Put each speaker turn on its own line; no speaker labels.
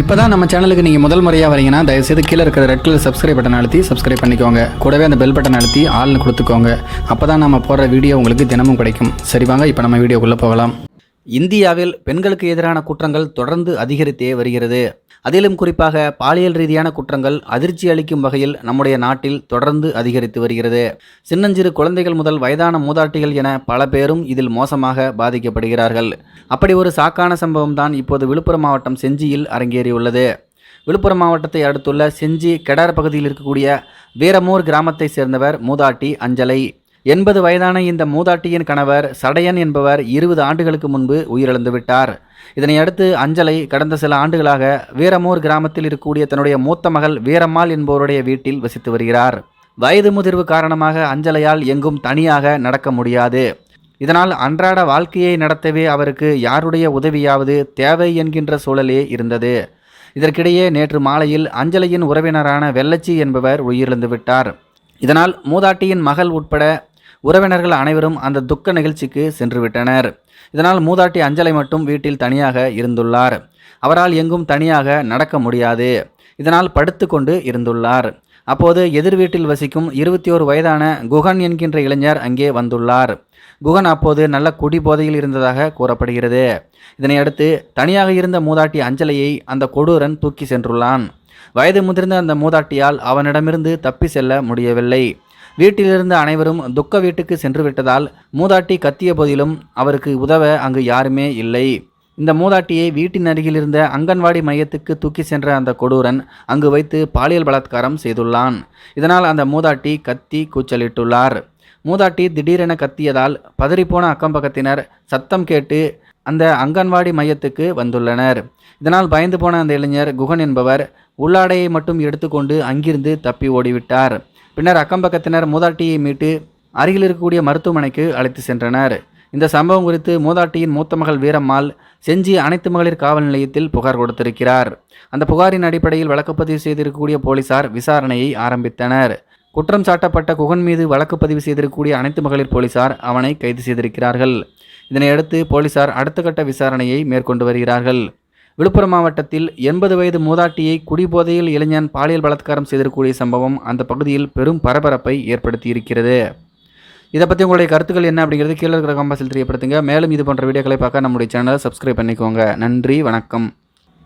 இப்போ தான் நம்ம சேனலுக்கு நீங்கள் முதல் முறையாக வரீங்கன்னா தயவுசெய்து கீழே இருக்கிற ரெட் கலர் சப்ஸ்கிரைப் பட்டன் அழுத்தி சப்ஸ்கிரைப் பண்ணிக்கோங்க. கூடவே அந்த பெல் பட்டன் அழுத்தி ஆள்னு கொடுத்துக்கோங்க. அப்போ தான் நம்ம போடுற வீடியோ உங்களுக்கு தினமும் கிடைக்கும். சரி வாங்க இப்போ நம்ம வீடியோக்குள்ளே போகலாம். இந்தியாவில் பெண்களுக்கு எதிரான குற்றங்கள் தொடர்ந்து அதிகரித்தே வருகிறது. அதிலும் குறிப்பாக பாலியல் ரீதியான குற்றங்கள் அதிர்ச்சி அளிக்கும் வகையில் நம்முடைய நாட்டில் தொடர்ந்து அதிகரித்து வருகிறது. சின்னஞ்சிறு குழந்தைகள் முதல் வயதான மூதாட்டிகள் என பல பேரும் இதில் மோசமாக பாதிக்கப்படுகிறார்கள். அப்படி ஒரு சாக்கான சம்பவம் தான் இப்போது விழுப்புரம் மாவட்டம் செஞ்சியில் அரங்கேறியுள்ளது. விழுப்புரம் மாவட்டத்தை அடுத்துள்ள செஞ்சி கெடார் பகுதியில் இருக்கக்கூடிய வீரமூர் கிராமத்தை சேர்ந்தவர் மூதாட்டி அஞ்சலை. எண்பது வயதான இந்த மூதாட்டியின் கணவர் சடையன் என்பவர் இருபது ஆண்டுகளுக்கு முன்பு உயிரிழந்து விட்டார். அஞ்சலை கடந்த சில ஆண்டுகளாக வீரமூர் கிராமத்தில் இருக்கக்கூடிய தன்னுடைய மூத்த மகள் வீரம்மாள் என்பவருடைய வீட்டில் வசித்து வருகிறார். வயது முதிர்வு காரணமாக அஞ்சலையால் எங்கும் தனியாக நடக்க முடியாது. இதனால் அன்றாட வாழ்க்கையை நடத்தவே அவருக்கு யாருடைய உதவியாவது தேவை என்கின்ற சூழலே இருந்தது. இதற்கிடையே நேற்று மாலையில் அஞ்சலியின் உறவினரான வெள்ளச்சி என்பவர் உயிரிழந்து விட்டார். இதனால் மூதாட்டியின் மகள் உட்பட உறவினர்கள் அனைவரும் அந்த துக்க நிகழ்ச்சிக்கு சென்று விட்டனர் இதனால் மூதாட்டி அஞ்சலை மட்டும் வீட்டில் தனியாக இருந்துள்ளார். அவரால் எங்கும் தனியாக நடக்க முடியாது. இதனால் படுத்து கொண்டு இருந்துள்ளார். அப்போது எதிர் வீட்டில் வசிக்கும் இருபத்தி ஓரு வயதான குகன் என்கின்ற இளைஞர் அங்கே வந்துள்ளார். குகன் அப்போது நல்ல குடி போதையில் இருந்ததாக கூறப்படுகிறது. இதனையடுத்து தனியாக இருந்த மூதாட்டி அஞ்சலையை அந்த கொடூரன் தூக்கி சென்றுள்ளான். வயது முதிர்ந்த அந்த மூதாட்டியால் அவனிடமிருந்து தப்பி செல்ல முடியவில்லை. வீட்டிலிருந்த அனைவரும் துக்க வீட்டுக்கு சென்று விட்டதால் மூதாட்டி கத்திய போதிலும் அவருக்கு உதவ அங்கு யாருமே இல்லை. இந்த மூதாட்டியை வீட்டின் அருகில் இருந்த அங்கன்வாடி மையத்துக்கு தூக்கி சென்ற அந்த கொடூரன் அங்கு வைத்து பாலியல் பலாத்காரம் செய்துள்ளான். இதனால் அந்த மூதாட்டி கத்தி கூச்சலிட்டுள்ளார். மூதாட்டி திடீரென கத்தியதால் பதறிப்போன அக்கம்பக்கத்தினர் சத்தம் கேட்டு அந்த அங்கன்வாடி மையத்துக்கு வந்துள்ளனர். இதனால் பயந்து போன அந்த இளைஞர் குகன் என்பவர் உள்ளாடையை மட்டும் எடுத்துக்கொண்டு அங்கிருந்து தப்பி ஓடிவிட்டார். பின்னர் அக்கம்பக்கத்தினர் மூதாட்டியை மீட்டு அருகில் இருக்கக்கூடிய மருத்துவமனைக்கு அழைத்து சென்றனர். இந்த சம்பவம் குறித்து மூதாட்டியின் மூத்த மகள் வீரம்மாள் செஞ்சி அனைத்து மகளிர் காவல் நிலையத்தில் புகார் கொடுத்திருக்கிறார். அந்த புகாரின் அடிப்படையில் வழக்குப்பதிவு செய்திருக்கக்கூடிய போலீசார் விசாரணையை ஆரம்பித்தனர். குற்றம் சாட்டப்பட்ட குகன் மீது வழக்கு பதிவு செய்திருக்கக்கூடிய அனைத்து மகளிர் போலீசார் அவனை கைது செய்திருக்கிறார்கள். இதனையடுத்து போலீசார் அடுத்த கட்ட விசாரணையை மேற்கொண்டு வருகிறார்கள். விழுப்புரம் மாவட்டத்தில் எண்பது வயது மூதாட்டியை குடிபோதையில் இளைஞன் பாலியல் பலாத்காரம் செய்திருக்கக்கூடிய சம்பவம் அந்த பகுதியில் பெரும் பரபரப்பை ஏற்படுத்தியிருக்கிறது. இதை பற்றி உங்களுடைய கருத்துக்கள் என்ன அப்படிங்கிறது கீழே இருக்கிற கம்பாசில் தெரியப்படுத்துங்க. மேலும் இது போன்ற வீடியோக்களை பார்க்க நம்முடைய சேனலை சப்ஸ்கிரைப் பண்ணிக்கோங்க. நன்றி வணக்கம்.